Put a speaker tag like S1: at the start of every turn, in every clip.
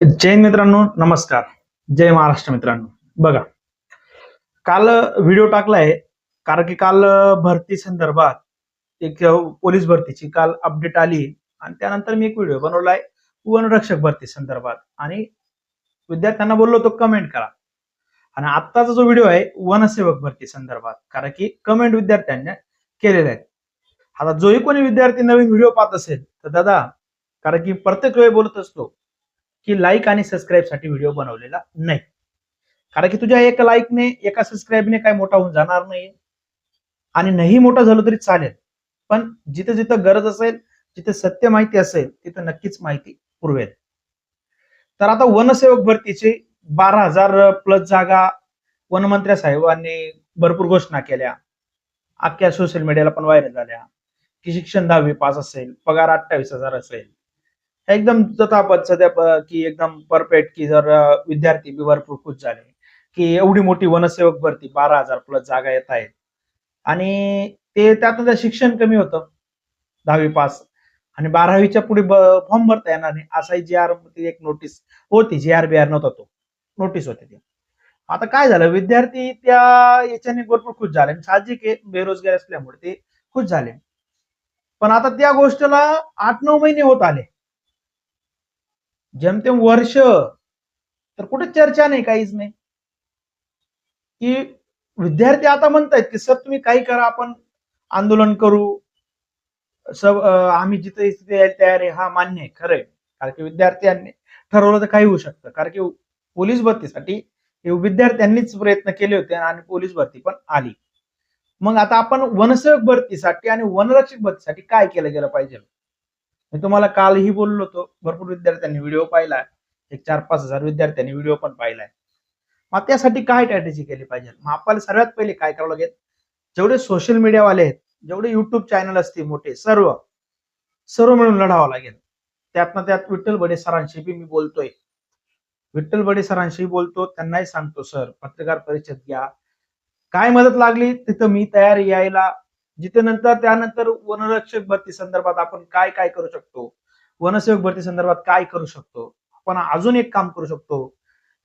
S1: जैन मित्रांनो नमस्कार. जय महाराष्ट्र मित्रांनो. बघा काल व्हिडिओ टाकलाय कारण की काल भरती संदर्भात एक पोलीस भरतीची काल अपडेट आली. आणि त्यानंतर मी एक व्हिडिओ बनवलाय वनरक्षक भरती संदर्भात. आणि विद्यार्थ्यांना बोललो तो कमेंट करा. आणि आत्ताचा जो व्हिडिओ आहे वनसेवक भरती संदर्भात. कारण की कमेंट विद्यार्थ्यांनी केलेले आहेत. आता जोही कोणी विद्यार्थी नवीन व्हिडिओ पाहत असेल तर दादा कारण की प्रत्येक वेळी बोलत असतो की लाईक आणि सबस्क्राईबसाठी व्हिडिओ बनवलेला नाही. कारण की तुझ्या एका लाईकने एका सबस्क्राईबने काय मोठा होऊन जाणार नाही. आणि नाही मोठा झालो तरी चालेल. पण जिथे जिथं गरज असेल जिथे सत्य माहिती असेल तिथं नक्कीच माहिती पुरवेल. तर आता वनसेवक भरतीचे बारा हजार प्लस जागा वनमंत्र्या साहेबांनी भरपूर घोषणा केल्या. अख्ख्या सोशल मीडियाला पण व्हायरल झाल्या. की शिक्षण दहावी पास असेल पगार अठ्ठावीस हजार असेल. एकदम जथापत सध्या की एकदम परफेक्ट की जर विद्यार्थी बी भरपूर खुश झाले. की एवढी मोठी वनसेवक भरती बारा हजार प्लस जागा येत आहेत. आणि ते त्यातून त्या शिक्षण कमी होतं. दहावी पास. आणि बारावीच्या पुढे फॉर्म भरता येणार नाही. असा जी आर एक नोटीस होती. जी आर बी आर नव्हता तो. नोटीस होती ती. आता काय झालं? विद्यार्थी त्या याच्याने भरपूर खुश झाले. साहजिक आहे बेरोजगार असल्यामुळे ते खुश झाले. पण आता त्या गोष्टीला आठ नऊ महिने होत आले. जेमतेम वर्ष तर कुठे चर्चा नाही काहीच नाही की विद्यार्थी आता म्हणतायत की सर तुम्ही काही करा आपण आंदोलन करू सब आम्ही जिथे तिथे यायला तयार आहे हा मान्य आहे खरंय कारण की विद्यार्थ्यांनी ठरवलं तर काही होऊ शकतं कारण की पोलीस भरतीसाठी हे विद्यार्थ्यांनीच प्रयत्न केले होते आणि पोलीस भरती पण आली मग आता आपण वनसेवक भरतीसाठी आणि वनरक्षक भरतीसाठी काय केलं गेलं पाहिजे मी तुम्हाला कालही बोललो होतो भरपूर विद्यार्थ्यांनी व्हिडिओ पाहिला एक चार पाच हजार विद्यार्थ्यांनी व्हिडिओ पण पाहिलाय. मग त्यासाठी काय स्ट्रॅटेजी केली पाहिजे? मग आपल्याला सर्वात पहिले काय करावं लागेल? जेवढे सोशल मीडियावाले आहेत जेवढे युट्यूब चॅनल असतील मोठे सर्व सर्व मिळून लढावं लागेल. त्यातनं त्यात विठ्ठल बडे सरांशी बी मी बोलतोय. विठ्ठल बडे सरांशी बोलतो त्यांनाही सांगतो सर पत्रकार परिषद घ्या. काय मदत लागली? तिथं मी तयार यायला जिथे नंतर त्यानंतर वनरक्षक भरती संदर्भात आपण काय काय करू शकतो? वनसेवक भरती संदर्भात काय करू शकतो? आपण अजून एक काम करू शकतो.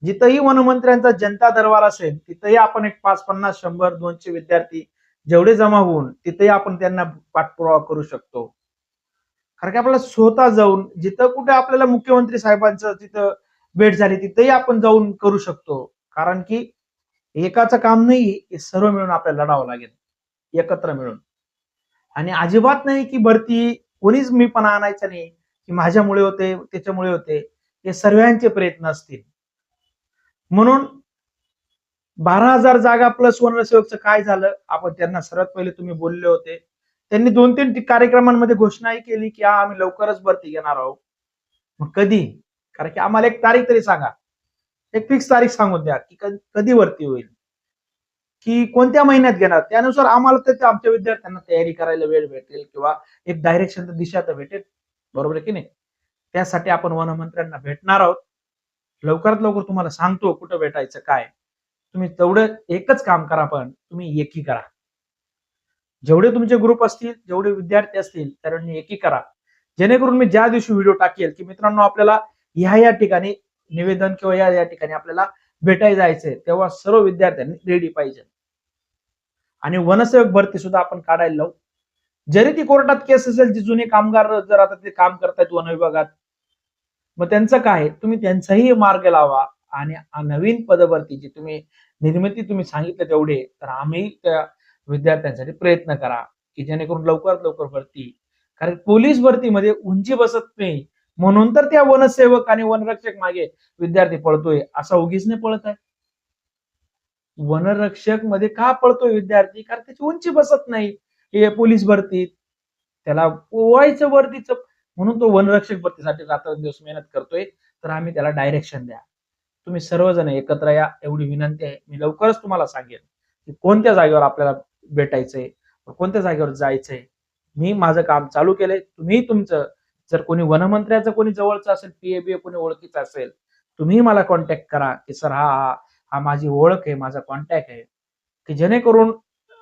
S1: जिथंही वनमंत्र्यांचा जनता दरबार असेल तिथंही आपण एक पाच पन्नास शंभर दोनशे विद्यार्थी जेवढे जमा होऊन तिथेही आपण त्यांना पाठपुरावा करू शकतो. कारण की आपल्याला स्वतः जाऊन जिथं कुठे आपल्याला मुख्यमंत्री साहेबांचं तिथं भेट झाली तिथेही आपण जाऊन करू शकतो. कारण की एकाचं काम नाही हे सर्व मिळून आपल्याला लढावं लागेल. एकत्र मिळून. आणि अजिबात नाही की भरती कोणीच मी पण आणायचं नाही की माझ्यामुळे होते त्याच्यामुळे होते हे सर्वांचे प्रयत्न असतील. म्हणून बारा हजार जागा प्लस वनरसेवकचं काय झालं? आपण त्यांना सर्वात पहिले तुम्ही बोलले होते. त्यांनी दोन तीन कार्यक्रमांमध्ये घोषणाही केली की हा आम्ही लवकरच भरती घेणार आहोत. मग कधी? कारण की आम्हाला एक तारीख तरी सांगा. एक फिक्स तारीख सांगून द्या की कधी भरती होईल. की कोणत्या महिन्यात घेणार? त्यानुसार आम्हाला तर आमच्या विद्यार्थ्यांना तयारी करायला वेळ भेटेल किंवा एक डायरेक्शन तर दिशा तर भेटेल. बरोबर आहे की नाही? त्यासाठी आपण वनमंत्र्यांना भेटणार आहोत. लवकरात लवकर तुम्हाला सांगतो कुठं भेटायचं काय. तुम्ही तेवढं एकच काम करा पण तुम्ही एकी करा. जेवढे तुमचे ग्रुप असतील जेवढे विद्यार्थी असतील त्यांनी एकी करा. जेणेकरून मी ज्या दिवशी व्हिडिओ टाकेल की मित्रांनो आपल्याला ह्या या ठिकाणी निवेदन किंवा या या ठिकाणी आपल्याला भेटायला जायचंय तेव्हा सर्व विद्यार्थ्यांनी रेडी पाहिजे. आणि वनसेवक भरती सुद्धा आपण काढायला लावू. जरी ती कोर्टात केस असेल जी जुने कामगार जर आता ते काम करतायत वन विभागात मग त्यांचं काय तुम्ही त्यांचाही मार्ग लावा आणि नवीन नवीन पदभरतीची तुम्ही निर्मिती तुम्ही सांगितलं तेवढे तर आम्ही त्या विद्यार्थ्यांसाठी प्रयत्न करा की जेणेकरून लवकरात लवकर भरती. कारण पोलीस भरतीमध्ये उंची बसत नाही. म्हणून तर त्या वनसेवक आणि वनरक्षक मागे विद्यार्थी पळतोय. असा उगीच नाही पळत आहे. वनरक्षकमध्ये का पळतोय विद्यार्थी? कारण त्याची उंची बसत नाही. हे पोलीस भरतीत त्याला पोवायचं वर्दीचं. म्हणून तो वनरक्षक भरतीसाठी रात्रंदिवस मेहनत करतोय. तर आम्ही त्याला डायरेक्शन द्या. तुम्ही सर्वजण एकत्र या. एवढी विनंती आहे. मी लवकरच तुम्हाला सांगेन की कोणत्या जागेवर आपल्याला भेटायचंय कोणत्या जागेवर जायचंय. मी माझं काम चालू केलंय. तुम्ही तुमचं जर कोणी वनमंत्र्याचं कोणी जवळचं असेल पीएबीए कोणी ओळखीचं असेल तुम्ही मला कॉन्टॅक्ट करा की सर हा हा माझी ओळख आहे माझा कॉन्टॅक्ट आहे. की जेणेकरून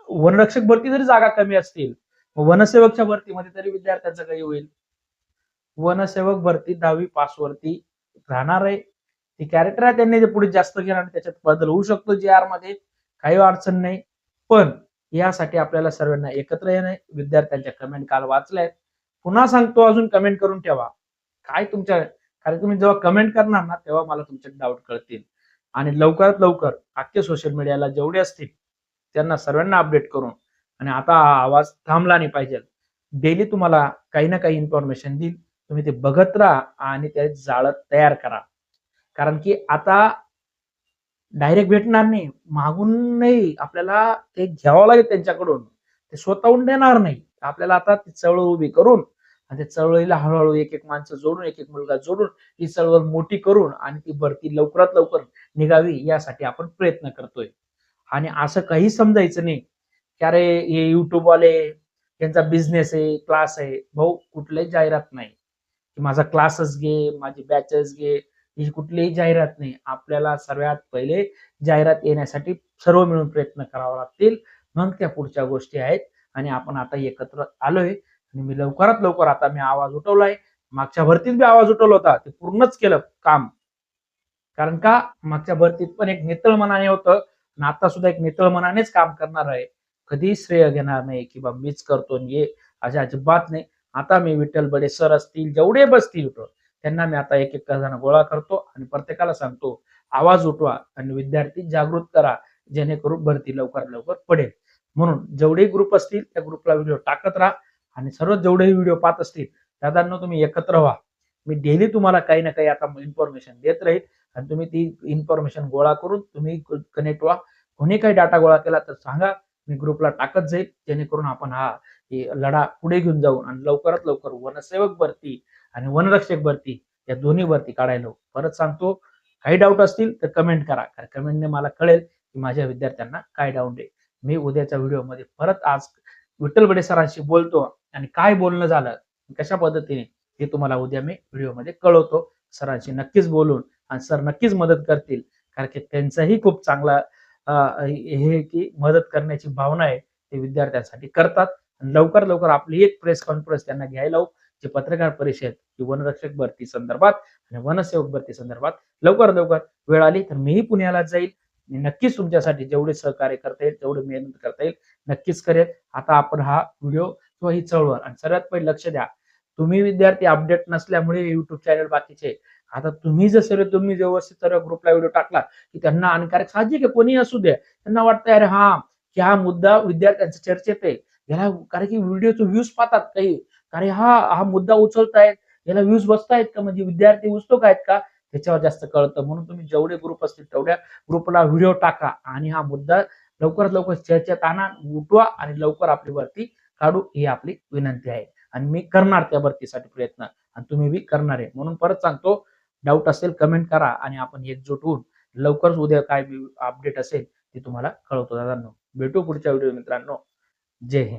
S1: वनरक्षक भरती जरी जागा कमी असतील वनसेवकच्या भरतीमध्ये तरी विद्यार्थ्यांचं काही होईल. वनसेवक भरती दहावी पास वरती राहणार आहे. ती कॅरेक्टर आहे त्यांनी ते पुढे जास्त घेणार आणि त्याच्यात बदल होऊ शकतो जे आरमध्ये काही अडचण नाही. पण यासाठी आपल्याला सर्वांना एकत्र येणं विद्यार्थ्यांच्या कमेंट काल वाचल्या आहेत पुन्हा सांगतो अजून कमेंट करून ठेवा. काय तुमच्या कारण तुम्ही जेव्हा कमेंट करणार ना तेव्हा मला तुमचे डाऊट कळतील. आणि लवकरात लवकर अख्खे सोशल मीडियाला जेवढे असतील त्यांना सर्वांना अपडेट करून आणि आता हा आवाज थांबला नाही पाहिजे. डेली तुम्हाला काही ना काही इन्फॉर्मेशन देईल. तुम्ही ते बघत राहा आणि ते जाळं तयार करा. कारण की आता डायरेक्ट भेटणार नाही. मागून नाही आपल्याला ते घ्यावं लागेल त्यांच्याकडून. ते स्वतःहून देणार नाही. आपल्याला आता ती चळवळ उभी करून आणि त्या चळवळीला हळूहळू एक एक माणसं जोडून एक एक मुलगा जोडून ही चळवळ मोठी करून आणि ती भरती लवकरात लवकर निघावी यासाठी आपण प्रयत्न करतोय. आणि असं काही समजायचं नाही की अरे हे युट्यूबवाले यांचा बिझनेस आहे क्लास आहे. भाऊ कुठल्याही जाहिरात नाही. की माझा क्लासेस घे माझी बॅचेस घे ही कुठलीही जाहिरात नाही. आपल्याला सर्वात पहिले जाहिरात येण्यासाठी सर्व मिळून प्रयत्न करावा लागतील. मग त्या पुढच्या गोष्टी आहेत. आणि आपण आता एकत्र आलोय. आणि मी लवकरात लवकर आता मी आवाज उठवलाय. मागच्या भरतीत बी आवाज उठवला होता. ते पूर्णच केलं काम. कारण का? मागच्या भरतीत पण एक नितळ मनाने होतं. आणि आता सुद्धा एक नितळ मनानेच काम करणार आहे. कधी श्रेय घेणार नाही किंवा मीच करतो ये अशा अजिबात नाही. आता मी विठ्ठल बडे सर असतील जेवढे बसतील इथं, त्यांना मी आता एक एक जण गोळा करतो आणि प्रत्येकाला सांगतो आवाज उठवा आणि विद्यार्थी जागृत करा जेणेकरून भरती लवकर लवकर पडेल. म्हणून जेवढे ग्रुप असतील त्या ग्रुपला व्हिडिओ टाकत राहा आणि सर्व जेवढेही व्हिडिओ पाहत असतील दादांना तुम्ही एकत्र व्हा. मी डेली तुम्हाला काही ना काही आता इन्फॉर्मेशन देत राहील आणि तुम्ही ती इन्फॉर्मेशन गोळा करून तुम्ही कनेक्ट व्हा. कोणी काही डाटा गोळा केला तर सांगा मी ग्रुपला टाकत जाईल. जेणेकरून आपण हा लढा पुढे घेऊन जाऊन आणि लवकरात लवकर वनसेवक भरती आणि वनरक्षक भरती या दोन्ही भरती काढायला परत सांगतो काही डाऊट असतील तर कमेंट करा. कारण कमेंटने मला कळेल की माझ्या विद्यार्थ्यांना काय डाऊट आहे. मी उद्याच्या व्हिडिओमध्ये परत आज विठ्ठल बडे सरांशी बोलतो आणि काय बोलणं झालं कशा पद्धतीने हे तुम्हाला उद्या मी व्हिडिओमध्ये कळवतो. सरांशी नक्कीच बोलून आणि सर नक्कीच मदत करतील कारण की त्यांचाही खूप चांगला हे की मदत करण्याची भावना आहे ते विद्यार्थ्यांसाठी करतात. आणि लवकर लवकर आपली एक प्रेस कॉन्फरन्स त्यांना घ्यायला लावू जे पत्रकार परिषद ही वनरक्षक भरती संदर्भात आणि वनसेवक भरती संदर्भात लवकर लवकर वेळ आली तर मीही पुण्याला जाईल. मी नक्कीच तुमच्यासाठी जेवढे सहकार्य करता येईल तेवढे मेहनत करता येईल. नक्कीच करेल. आता आपण हा व्हिडिओ किंवा ही चळवळ आणि सर्वात पहिले लक्ष द्या. तुम्ही विद्यार्थी अपडेट नसल्यामुळे युट्यूब चॅनल बाकीचे. आता तुम्ही जर सर्व तुम्ही व्यवस्थित सर्व ग्रुपला व्हिडिओ टाकला की त्यांना हानिकारक साहजिक आहे कोणी असू द्या त्यांना वाटतं अरे हा की हा मुद्दा विद्यार्थ्यांच्या चर्चेत आहे. याला कारण की व्हिडिओचे व्ह्यूज पाहतात काही. कारण हा हा मुद्दा उचलतायत. याला व्ह्यूज बसतायत का? म्हणजे विद्यार्थी उत्सुक आहेत का? त्याच्यावर जास्त कळतं. म्हणून तुम्ही जेवढे ग्रुप असतील तेवढ्या ग्रुपला व्हिडिओ टाका आणि हा मुद्दा लवकरात लवकर चर्चेत आणा उठवा आणि लवकर आपली भरती काढू ही आपली विनंती आहे. आणि मी करणार त्या भरतीसाठी प्रयत्न आणि तुम्ही बी करणार. आहे म्हणून परत सांगतो डाऊट असेल कमेंट करा आणि आपण एकजूट होऊन लवकरच उद्या काय अपडेट असेल ते तुम्हाला कळवतो. दादांनो भेटू पुढच्या व्हिडिओ मित्रांनो. जय हिंद.